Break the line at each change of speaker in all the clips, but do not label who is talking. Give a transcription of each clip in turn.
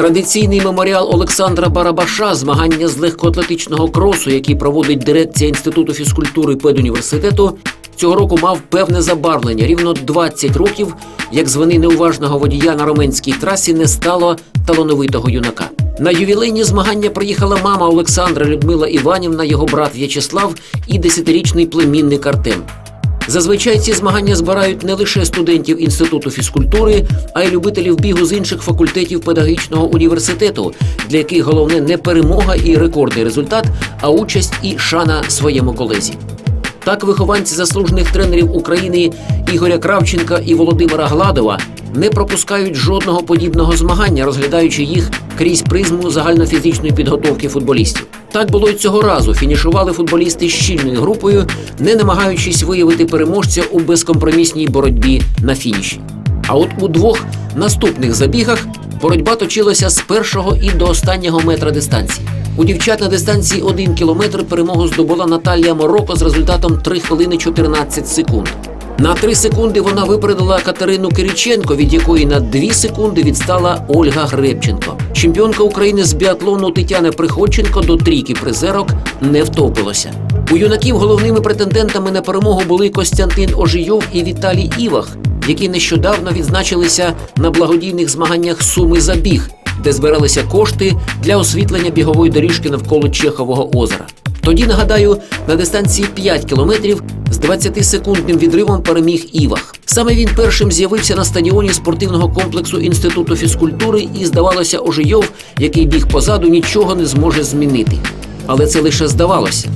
Традиційний меморіал Олександра Барабаша, змагання з легкоатлетичного кросу, який проводить дирекція інституту фізкультури педуніверситету, цього року мав певне забарвлення. Рівно 20 років, як з вини неуважного водія на роменській трасі не стало талановитого юнака. На ювілейні змагання приїхала мама Олександра Людмила Іванівна, його брат В'ячеслав і десятирічний племінник Артем. Зазвичай ці змагання збирають не лише студентів інституту фізкультури, а й любителів бігу з інших факультетів педагогічного університету, для яких головне не перемога і рекордний результат, а участь і шана своєму колезі. Так, вихованці заслужених тренерів України Ігоря Кравченка і Володимира Гладова не пропускають жодного подібного змагання, розглядаючи їх крізь призму загальнофізичної підготовки футболістів. Так було й цього разу. Фінішували футболісти щільною групою, не намагаючись виявити переможця у безкомпромісній боротьбі на фініші. А от у двох наступних забігах боротьба точилася з першого і до останнього метра дистанції. У дівчат на дистанції 1 кілометр перемогу здобула Наталія Мороко з результатом 3 хвилини 14 секунд. На 3 секунди вона випередила Катерину Кириченко, від якої на 2 секунди відстала Ольга Гребченко. Чемпіонка України з біатлону Тетяна Приходченко до трійки призерок не втопилося. У юнаків головними претендентами на перемогу були Костянтин Ожийов і Віталій Івах, які нещодавно відзначилися на благодійних змаганнях Суми Забіг, де збиралися кошти для освітлення бігової доріжки навколо Чехового озера. Тоді нагадаю, на дистанції 5 кілометрів з 20-секундним відривом переміг Івах. Саме він першим з'явився на стадіоні спортивного комплексу інституту фізкультури, і здавалося, Ожийов, який біг позаду, нічого не зможе змінити. Але це лише здавалося.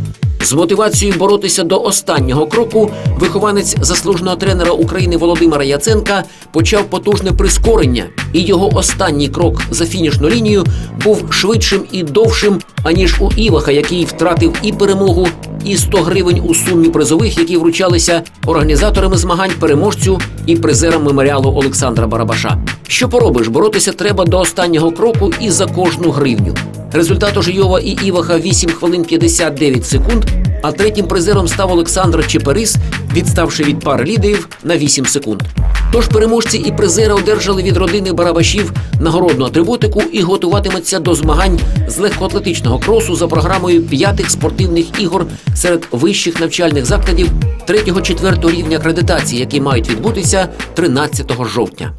З мотивацією боротися до останнього кроку вихованець заслуженого тренера України Володимира Яценка почав потужне прискорення, і його останній крок за фінішну лінію був швидшим і довшим, аніж у Іваха, який втратив і перемогу, і 100 гривень у сумі призових, які вручалися організаторами змагань, переможцю і призерам меморіалу Олександра Барабаша. Що поробиш? Боротися треба до останнього кроку і за кожну гривню. Результат Ожийова і Іваха 8 хвилин 59 секунд. А третім призером став Олександр Чеперис, відставши від пари лідерів на 8 секунд. Тож переможці і призери одержали від родини Барабашів нагородну атрибутику і готуватимуться до змагань з легкоатлетичного кросу за програмою п'ятих спортивних ігор серед вищих навчальних закладів 3-4 рівня акредитації, які мають відбутися 13 жовтня.